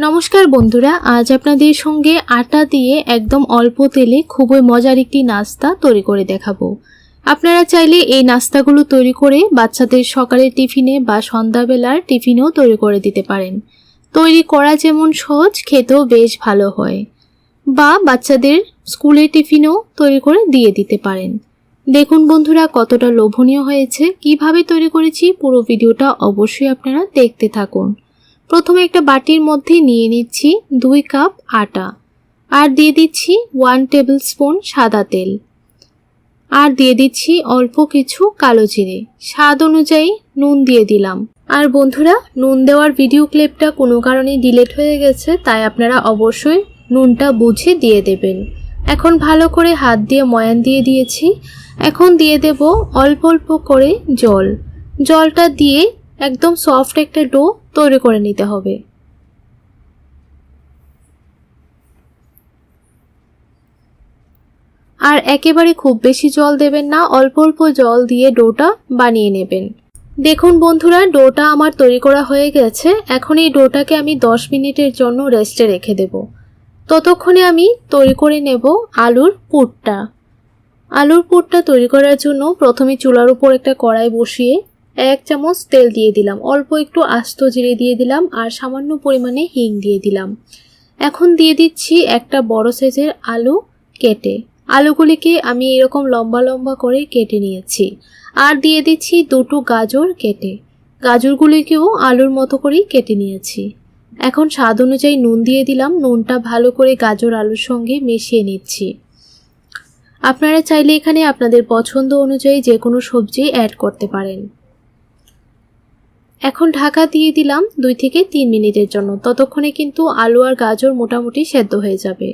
নমস্কার বন্ধুরা, আজ আপনাদের সঙ্গে আটা দিয়ে একদম অল্প তেলে খুবই মজার একটি নাস্তা তৈরি করে দেখাবো। আপনারা চাইলে এই নাস্তাগুলো তৈরি করে বাচ্চাদের সকালের টিফিনে বা সন্ধ্যাবেলার টিফিনেও তৈরি করে দিতে পারেন। তৈরি করা যেমন সহজ, খেতেও বেশ ভালো হয়। বা বাচ্চাদের স্কুলের টিফিনেও তৈরি করে দিয়ে দিতে পারেন। দেখুন বন্ধুরা, কতটা লোভনীয় হয়েছে। কীভাবে তৈরি করেছি পুরো ভিডিওটা অবশ্যই আপনারা দেখতে থাকুন। প্রথমে একটা বাটির মধ্যে নিয়ে নিচ্ছি দুই কাপ আটা। আর দিয়ে দিচ্ছি ওয়ান টেবিল স্পুন সাদা তেল। আর দিয়ে দিচ্ছি অল্প কিছু কালো জিরে। স্বাদ অনুযায়ী নুন দিয়ে দিলাম। আর বন্ধুরা, নুন দেওয়ার ভিডিও ক্লিপটা কোনো কারণে ডিলেট হয়ে গেছে, তাই আপনারা অবশ্যই নুনটা বুঝে দিয়ে দেবেন। এখন ভালো করে হাত দিয়ে ময়ান দিয়ে দিয়েছি। এখন দিয়ে দেব অল্প অল্প করে জল। জলটা দিয়ে একদম সফট একটা ডো তৈরি করে নিতে হবে। আর একেবারে খুব বেশি জল দেবেন না, অল্প অল্প জল দিয়ে ডোটা বানিয়ে নেবেন। দেখুন বন্ধুরা ডোটা আমার তৈরি করা হয়ে গেছে। এখন এই ডোটাকে আমি 10 মিনিটের জন্য রেস্টে রেখে দেব। ততক্ষণে আমি তৈরি করে নেব আলুর পুরটা। আলুর পুরটা তৈরি করার জন্য প্রথমে চুলার উপর একটা কড়াই বসিয়ে এক চামচ তেল দিয়ে দিলাম। অল্প একটু আস্ত জিরে দিয়ে দিলাম আর সামান্য পরিমাণে হিং দিয়ে দিলাম। এখন দিয়ে দিচ্ছি একটা বড় সাইজের আলু কেটে। আলুগুলিকে আমি এরকম লম্বা লম্বা করে কেটে নিয়েছি। আর দিয়ে দিচ্ছি দুটো গাজর কেটে। গাজরগুলিকেও আলুর মতো করেই কেটে নিয়েছি। এখন স্বাদ অনুযায়ী নুন দিয়ে দিলাম। নুনটা ভালো করে গাজর আলুর সঙ্গে মিশিয়ে নিচ্ছি। আপনারা চাইলে এখানে আপনাদের পছন্দ অনুযায়ী যে কোনো সবজি অ্যাড করতে পারেন। এখন ঢাকা দিয়ে দিলাম দুই থেকে তিন মিনিটের জন্য। ততক্ষণে কিন্তু আলু আর গাজর মোটামুটি সেদ্ধ হয়ে যাবে।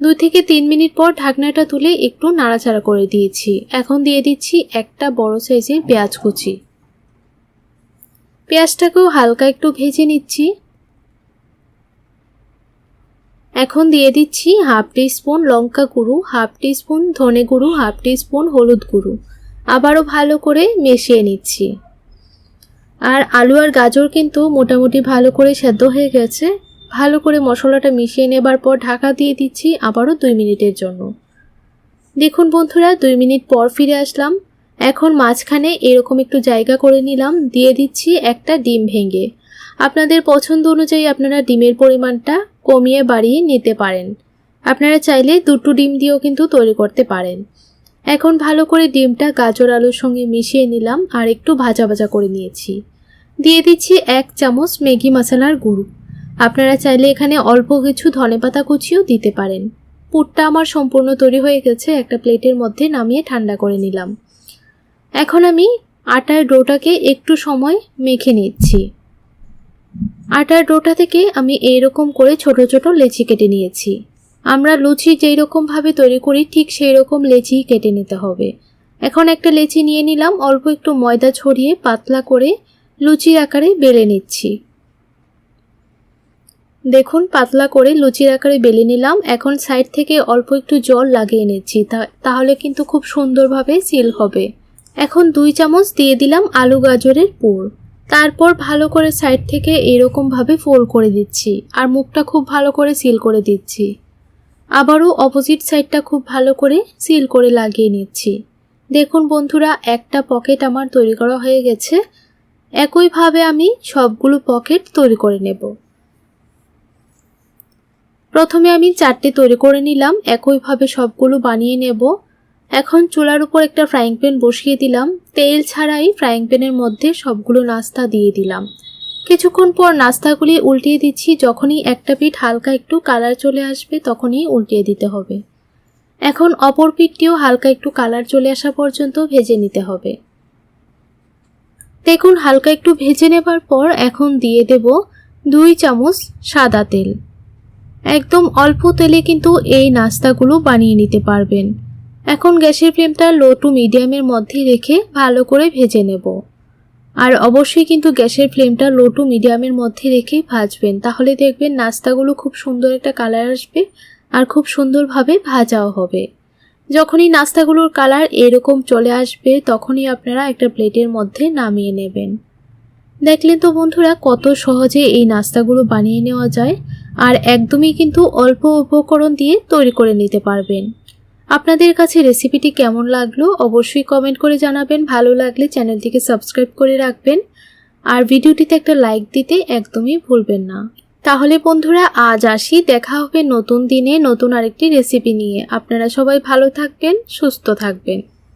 দুই থেকে তিন মিনিট পর ঢাকনাটা তুলে একটু নাড়াচাড়া করে দিয়েছি। এখন দিয়ে দিচ্ছি একটা বড় সাইজের পেঁয়াজ কুচি। পেঁয়াজটাকেও হালকা একটু ভেজে নিচ্ছি। এখন দিয়ে দিচ্ছি হাফ স্পুন লঙ্কা গুঁড়ো, হাফ স্পুন ধনে গুঁড়ো, হাফ স্পুন হলুদ গুঁড়ো। আবারও ভালো করে মিশিয়ে নিচ্ছি। আর আলু আর গাজর কিন্তু মোটামুটি ভালো করে সেদ্ধ হয়ে গেছে। ভালো করে মশলাটা মিশিয়ে নেবার পর ঢাকা দিয়ে দিচ্ছি আবারও দুই মিনিটের জন্য। দেখুন বন্ধুরা, দুই মিনিট পর ফিরে আসলাম। এখন মাঝখানে এরকম একটু জায়গা করে নিলাম, দিয়ে দিচ্ছি একটা ডিম ভেঙে। আপনাদের পছন্দ অনুযায়ী আপনারা ডিমের পরিমাণটা কমিয়ে বাড়িয়ে নিতে পারেন। আপনারা চাইলে দুটো ডিম দিয়েও কিন্তু তৈরি করতে পারেন। এখন ভালো করে ডিমটা গাজর আলুর সঙ্গে মিশিয়ে নিলাম আর একটু ভাজা ভাজা করে নিয়েছি। দিয়ে দিচ্ছি এক চামচ ম্যাগি মশলার গুঁড়ো। আপনারা চাইলে এখানে অল্প কিছু ধনেপাতা কুচিও দিতে পারেন। পুরটা আমার সম্পূর্ণ তৈরি হয়ে গেছে, একটা প্লেটের মধ্যে নামিয়ে ঠান্ডা করে নিলাম। এখন আমি আটার ডোটাকে একটু সময় মেখে নিচ্ছি। আটার ডোটা থেকে আমি এইরকম করে ছোট ছোট লেচি কেটে নিয়েছি। আমরা লুচি যেই রকমভাবে তৈরি করি, ঠিক সেই রকম লেচি কেটে নিতে হবে। এখন একটা লেচি নিয়ে নিলাম, অল্প একটু ময়দা ছড়িয়ে পাতলা করে লুচির আকারে বেলে নিচ্ছি। দেখুন, পাতলা করে লুচির আকারে বেলে নিলাম। এখন সাইড থেকে অল্প একটু জল লাগিয়ে নিচ্ছি। তাহলে কিন্তু খুব সুন্দরভাবে সিল হবে। এখন দুই চামচ দিয়ে দিলাম আলু গাজরের পুর। তারপর ভালো করে সাইড থেকে এরকমভাবে ফোল্ড করে দিচ্ছি আর মুখটা খুব ভালো করে সিল করে দিচ্ছি। আবারও অপোজিট সাইডটা খুব ভালো করে সিল করে লাগিয়ে নিচ্ছি। দেখুন বন্ধুরা, একটা পকেট আমার তৈরি করা হয়ে গেছে। একইভাবে আমি সবগুলো পকেট তৈরি করে নেব। প্রথমে আমি চারটে তৈরি করে নিলাম, একইভাবে সবগুলো বানিয়ে নেব। এখন চুলার উপর একটা ফ্রাইং প্যান বসিয়ে দিলাম। তেল ছাড়াই ফ্রাইং প্যানের মধ্যে সবগুলো নাস্তা দিয়ে দিলাম। কিছুক্ষণ পর নাস্তাগুলি উল্টিয়ে দিচ্ছি। যখনই একটা পিঠ হালকা একটু কালার চলে আসবে, তখনই উল্টিয়ে দিতে হবে। এখন অপর পিঠটিও হালকা একটু কালার চলে আসা পর্যন্ত ভেজে নিতে হবে। দেখুন, হালকা একটু ভেজে নেবার পর এখন দিয়ে দেব দুই চামচ সাদা তেল। একদম অল্প তেলে কিন্তু এই নাস্তাগুলো বানিয়ে নিতে পারবেন। এখন গ্যাসের ফ্লেমটা লো টু মিডিয়ামের মধ্যে রেখে ভালো করে ভেজে নেব। আর অবশ্যই কিন্তু গ্যাসের ফ্লেমটা লো টু মিডিয়ামের মধ্যে রেখে ভাজবেন। তাহলে দেখবেন নাস্তাগুলো খুব সুন্দর একটা কালার আসবে আর খুব সুন্দরভাবে ভাজাও হবে। যখনই নাস্তাগুলোর কালার এরকম চলে আসবে, তখনই আপনারা একটা প্লেটের মধ্যে নামিয়ে নেবেন। দেখলেন তো বন্ধুরা, কত সহজে এই নাস্তাগুলো বানিয়ে নেওয়া যায়, আর একদমই কিন্তু অল্প উপকরণ দিয়ে তৈরি করে নিতে পারবেন। আপনাদের কাছে রেসিপিটি কেমন লাগল অবশ্যই কমেন্ট করে জানাবেন, ভালো লাগলে চ্যানেলটিকে সাবস্ক্রাইব করে রাখবেন, আর ভিডিওটিতে একটা লাইক দিতে একদমই ভুলবেন না। তাহলে বন্ধুরা, আজ আসি। দেখা হবে নতুন দিনে নতুন আরেকটি রেসিপি নিয়ে। আপনারা সবাই ভালো থাকবেন, সুস্থ থাকবেন।